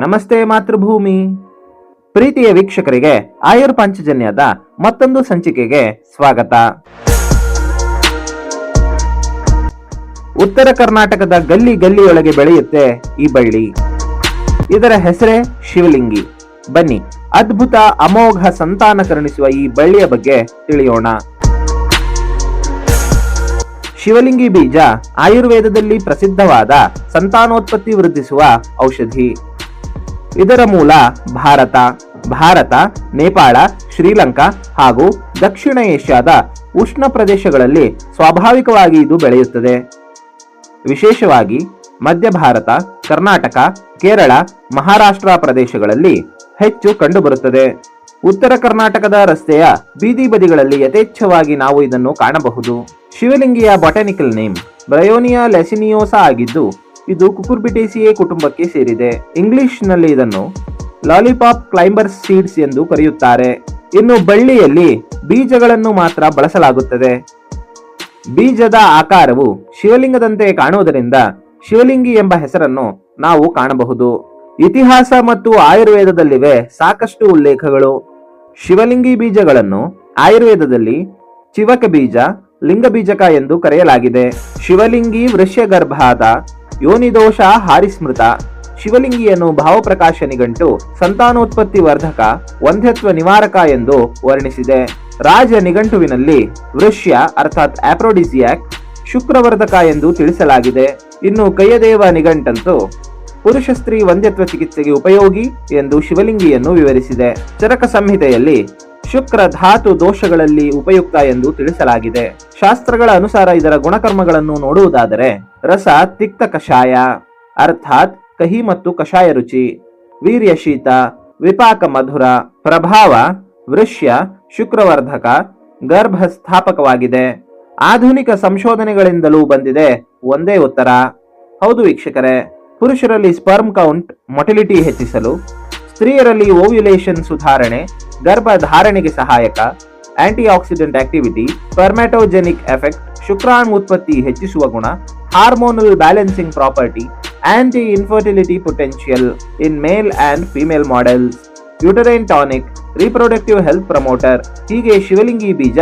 ನಮಸ್ತೆ ಮಾತೃಭೂಮಿ. ಪ್ರೀತಿಯ ವೀಕ್ಷಕರಿಗೆ ಆಯುರ್ ಪಾಂಚಜನ್ಯದ ಮತ್ತೊಂದು ಸಂಚಿಕೆಗೆ ಸ್ವಾಗತ. ಉತ್ತರ ಕರ್ನಾಟಕದ ಗಲ್ಲಿ ಗಲ್ಲಿಯೊಳಗೆ ಬೆಳೆಯುತ್ತೆ ಈ ಬಳ್ಳಿ. ಇದರ ಹೆಸರೇ ಶಿವಲಿಂಗಿ. ಬನ್ನಿ, ಅದ್ಭುತ ಅಮೋಘ ಸಂತಾನ ಕರುಣಿಸುವ ಈ ಬಳ್ಳಿಯ ಬಗ್ಗೆ ತಿಳಿಯೋಣ. ಶಿವಲಿಂಗಿ ಬೀಜ ಆಯುರ್ವೇದದಲ್ಲಿ ಪ್ರಸಿದ್ಧವಾದ ಸಂತಾನೋತ್ಪತ್ತಿ ವೃದ್ಧಿಸುವ ಔಷಧಿ. ಇದರ ಮೂಲ ಭಾರತ ಭಾರತ, ನೇಪಾಳ, ಶ್ರೀಲಂಕಾ ಹಾಗೂ ದಕ್ಷಿಣ ಏಷ್ಯಾದ ಉಷ್ಣ ಪ್ರದೇಶಗಳಲ್ಲಿ ಸ್ವಾಭಾವಿಕವಾಗಿ ಇದು ಬೆಳೆಯುತ್ತದೆ. ವಿಶೇಷವಾಗಿ ಮಧ್ಯ ಭಾರತ, ಕರ್ನಾಟಕ, ಕೇರಳ, ಮಹಾರಾಷ್ಟ್ರ ಪ್ರದೇಶಗಳಲ್ಲಿ ಹೆಚ್ಚು ಕಂಡುಬರುತ್ತದೆ. ಉತ್ತರ ಕರ್ನಾಟಕದ ರಸ್ತೆಯ ಬೀದಿ ಬದಿಗಳಲ್ಲಿ ಯಥೇಚ್ಛವಾಗಿ ನಾವು ಇದನ್ನು ಕಾಣಬಹುದು. ಶಿವಲಿಂಗಿಯ ಬಾಟನಿಕಲ್ ನೇಮ್ ಬ್ರಯೋನಿಯಾ ಲೆಸಿನಿಯೋಸಾ ಆಗಿದ್ದು ಇದು ಕುಕುರ್ಬಿಟೇಸಿಯೇ ಕುಟುಂಬಕ್ಕೆ ಸೇರಿದೆ. ಇಂಗ್ಲಿಷ್ನಲ್ಲಿ ಇದನ್ನು ಲಾಲಿಪಾಪ್ ಕ್ಲೈಂಬರ್ ಸೀಡ್ಸ್ ಎಂದು ಕರೆಯುತ್ತಾರೆ. ಇನ್ನು ಬಳ್ಳಿಯಲ್ಲಿ ಬೀಜಗಳನ್ನು ಮಾತ್ರ ಬಳಸಲಾಗುತ್ತದೆ. ಬೀಜದ ಆಕಾರವು ಶಿವಲಿಂಗದಂತೆ ಕಾಣುವುದರಿಂದ ಶಿವಲಿಂಗಿ ಎಂಬ ಹೆಸರನ್ನು ನಾವು ಕಾಣಬಹುದು. ಇತಿಹಾಸ ಮತ್ತು ಆಯುರ್ವೇದದಲ್ಲಿವೆ ಸಾಕಷ್ಟು ಉಲ್ಲೇಖಗಳು. ಶಿವಲಿಂಗಿ ಬೀಜಗಳನ್ನು ಆಯುರ್ವೇದದಲ್ಲಿ ಚಿವಕ ಬೀಜ ಲಿಂಗಬೀಜಕ ಎಂದು ಕರೆಯಲಾಗಿದೆ. ಶಿವಲಿಂಗಿ ವೃಷ್ಯಗರ್ಭಾದ ಯೋನಿದೋಷ ಹಾರಿಸ್ಮೃತ. ಶಿವಲಿಂಗಿಯನ್ನು ಭಾವಪ್ರಕಾಶ ನಿಘಂಟು, ಸಂತಾನೋತ್ಪತ್ತಿ ವರ್ಧಕ, ವಂಧ್ಯತ್ವ ನಿವಾರಕ ಎಂದು ವರ್ಣಿಸಿದೆ. ರಾಜ ನಿಘಂಟುವಿನಲ್ಲಿ ವೃಷ್ಯ ಅರ್ಥಾತ್ ಆಪ್ರೋಡಿಸಿಯಾಕ್ ಶುಕ್ರವರ್ಧಕ ಎಂದು ತಿಳಿಸಲಾಗಿದೆ. ಇನ್ನು ಕೈಯದೇವ ನಿಘಂಟಂತೂ ಪುರುಷ ಸ್ತ್ರೀ ವಂದ್ಯತ್ವ ಚಿಕಿತ್ಸೆಗೆ ಉಪಯೋಗಿ ಎಂದು ಶಿವಲಿಂಗಿಯನ್ನು ವಿವರಿಸಿದೆ. ಚರಕ ಸಂಹಿತೆಯಲ್ಲಿ ಶುಕ್ರ ಧಾತು ದೋಷಗಳಲ್ಲಿ ಉಪಯುಕ್ತ ಎಂದು ತಿಳಿಸಲಾಗಿದೆ. ಶಾಸ್ತ್ರಗಳ ಅನುಸಾರ ಇದರ ಗುಣಕರ್ಮಗಳನ್ನು ನೋಡುವುದಾದರೆ, ರಸ, ತಿಕ್ತ ಕಷಾಯ, ಅರ್ಥಾತ್ ಕಹಿ ಮತ್ತು ಕಷಾಯ ರುಚಿ ವೀರ್ಯ ಶೀತ ವಿಪಾಕ ಮಧುರ, ಪ್ರಭಾವ, ವೃಷ್ಯ, ಶುಕ್ರವರ್ಧಕ, ಗರ್ಭಸ್ಥಾಪಕವಾಗಿದೆ. ಆಧುನಿಕ ಸಂಶೋಧನೆಗಳಿಂದಲೂ ಬಂದಿದೆ ಒಂದೇ ಉತ್ತರ. ಹೌದು ವೀಕ್ಷಕರೇ, ಪುರುಷರಲ್ಲಿ ಸ್ಪರ್ಮ್ ಕೌಂಟ್ ಮೊಟಿಲಿಟಿ ಹೆಚ್ಚಿಸಲು ಸ್ತ್ರೀಯರಲ್ಲಿ ಓವ್ಯುಲೇಷನ್ ಸುಧಾರಣೆ, ಗರ್ಭಧಾರಣೆಗೆ ಸಹಾಯಕ aunty accident activity, spermatogenic effect, ಶುಕ್ರಾಣು ಉತ್ಪತ್ತಿ ಹೆಚ್ಚಿಸುವ ಗುಣ, hormonal balancing property anti infertility potential in male and female models, uterine tonic, reproductive health promoter, ಹೀಗೆ ಶಿವಲಿಂಗಿ ಬೀಜ,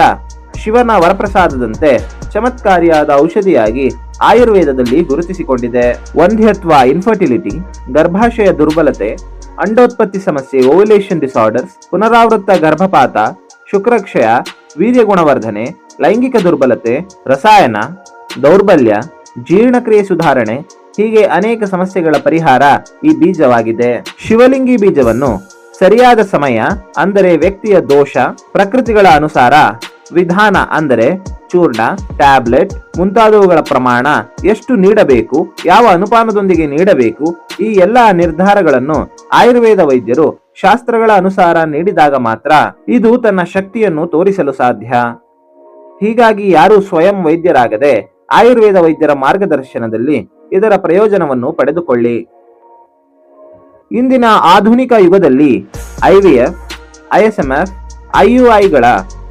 ಶಿವನ ವರಪ್ರಸಾದದಂತೆ ಚಮತ್ಕಾರಿಯಾದ ಔಷಧಿಯಾಗಿ ಆಯುರ್ವೇದದಲ್ಲಿ ಗುರುತಿಸಿಕೊಂಡಿದೆ. ವಂಧ್ಯತ್ವ, ಇನ್ಫರ್ಟಿಲಿಟಿ, ಗರ್ಭಾಶಯ ದುರ್ಬಲತೆ ಅಂಡೋತ್ಪತ್ತಿ ಸಮಸ್ಯೆ ಓವ್ಯುಲೇಷನ್ ಡಿಸಾರ್ಡರ್ಸ್ ಪುನರಾವೃತ್ತ ಗರ್ಭಪಾತ, ಶುಕ್ರಕ್ಷಯ, ವೀರ್ಯ ಗುಣವರ್ಧನೆ, ಲೈಂಗಿಕ ದುರ್ಬಲತೆ, ರಸಾಯನ, ದೌರ್ಬಲ್ಯ, ಜೀರ್ಣಕ್ರಿಯೆ ಸುಧಾರಣೆ, ಹೀಗೆ ಅನೇಕ ಸಮಸ್ಯೆಗಳ ಪರಿಹಾರ ಈ ಬೀಜವಾಗಿದೆ. ಶಿವಲಿಂಗಿ ಬೀಜವನ್ನು ಸರಿಯಾದ ಸಮಯ, ಅಂದರೆ ವ್ಯಕ್ತಿಯ ದೋಷ, ಪ್ರಕೃತಿಗಳ ಅನುಸಾರ, ವಿಧಾನ ಅಂದರೆ ಚೂರ್ಣ, ಟ್ಯಾಬ್ಲೆಟ್, ಮುಂತಾದವುಗಳ ಪ್ರಮಾಣ ಎಷ್ಟು ನೀಡಬೇಕು, ಯಾವ ಅನುಪಾನದೊಂದಿಗೆ ನೀಡಬೇಕು, ಈ ಎಲ್ಲ ನಿರ್ಧಾರಗಳನ್ನು ಆಯುರ್ವೇದ ವೈದ್ಯರು ಶಾಸ್ತ್ರಗಳ ಅನುಸಾರ ನೀಡಿದಾಗ ಮಾತ್ರ ಇದು ತನ್ನ ಶಕ್ತಿಯನ್ನು ತೋರಿಸಲು ಸಾಧ್ಯ. ಹೀಗಾಗಿ ಯಾರು ಸ್ವಯಂ ವೈದ್ಯರಾಗದೆ ಆಯುರ್ವೇದ ವೈದ್ಯರ ಮಾರ್ಗದರ್ಶನದಲ್ಲಿ ಇದರ ಪ್ರಯೋಜನವನ್ನು ಪಡೆದುಕೊಳ್ಳಿ. ಇಂದಿನ ಆಧುನಿಕ ಯುಗದಲ್ಲಿ ಐವಿಎಫ್ ಐಎಸ್ಎಂಎಫ್ ಐಯುಐಗಳ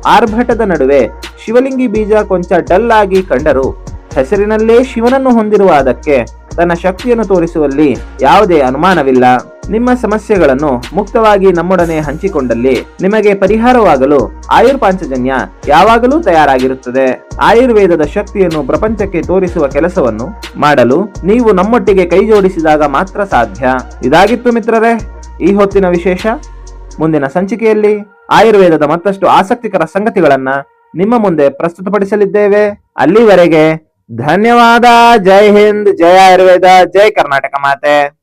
ಆರ್ಭಟದ ನಡುವೆ ಶಿವಲಿಂಗಿ ಬೀಜ ಕೊಂಚ ಡಲ್ ಆಗಿ ಕಂಡರೂ ಹೆಸರಿನಲ್ಲೇ ಶಿವನನ್ನು ಹೊಂದಿರುವ ಅದಕ್ಕೆ ತನ್ನ ಶಕ್ತಿಯನ್ನು ತೋರಿಸುವಲ್ಲಿ ಯಾವುದೇ ಅನುಮಾನವಿಲ್ಲ. ನಿಮ್ಮ ಸಮಸ್ಯೆಗಳನ್ನು ಮುಕ್ತವಾಗಿ ನಮ್ಮೊಡನೆ ಹಂಚಿಕೊಂಡಲ್ಲಿ ನಿಮಗೆ ಪರಿಹಾರವಾಗಲು ಆಯುರ್ ಪಾಂಚಜನ್ಯ ಯಾವಾಗಲೂ ತಯಾರಾಗಿರುತ್ತದೆ. ಆಯುರ್ವೇದದ ಶಕ್ತಿಯನ್ನು ಪ್ರಪಂಚಕ್ಕೆ ತೋರಿಸುವ ಕೆಲಸವನ್ನು ಮಾಡಲು ನೀವು ನಮ್ಮೊಟ್ಟಿಗೆ ಕೈ ಜೋಡಿಸಿದಾಗ ಮಾತ್ರ ಸಾಧ್ಯ. ಇದಾಗಿತ್ತು ಮಿತ್ರರೇ, ಈ ಹೊತ್ತಿನ ವಿಶೇಷ. ಮುಂದಿನ ಸಂಚಿಕೆಯಲ್ಲಿ ಆಯುರ್ವೇದದ ಮತ್ತಷ್ಟು ಆಸಕ್ತಿಕರ ಸಂಗತಿಗಳನ್ನ ನಿಮ್ಮ ಮುಂದೆ ಪ್ರಸ್ತುತಪಡಿಸಲಿದ್ದೇವೆ. ಅಲ್ಲಿವರೆಗೆ ಧನ್ಯವಾದ. ಜೈ ಹಿಂದ್ ಜಯ ಆಯುರ್ವೇದ, ಜೈ ಕರ್ನಾಟಕ ಮಾತೆ.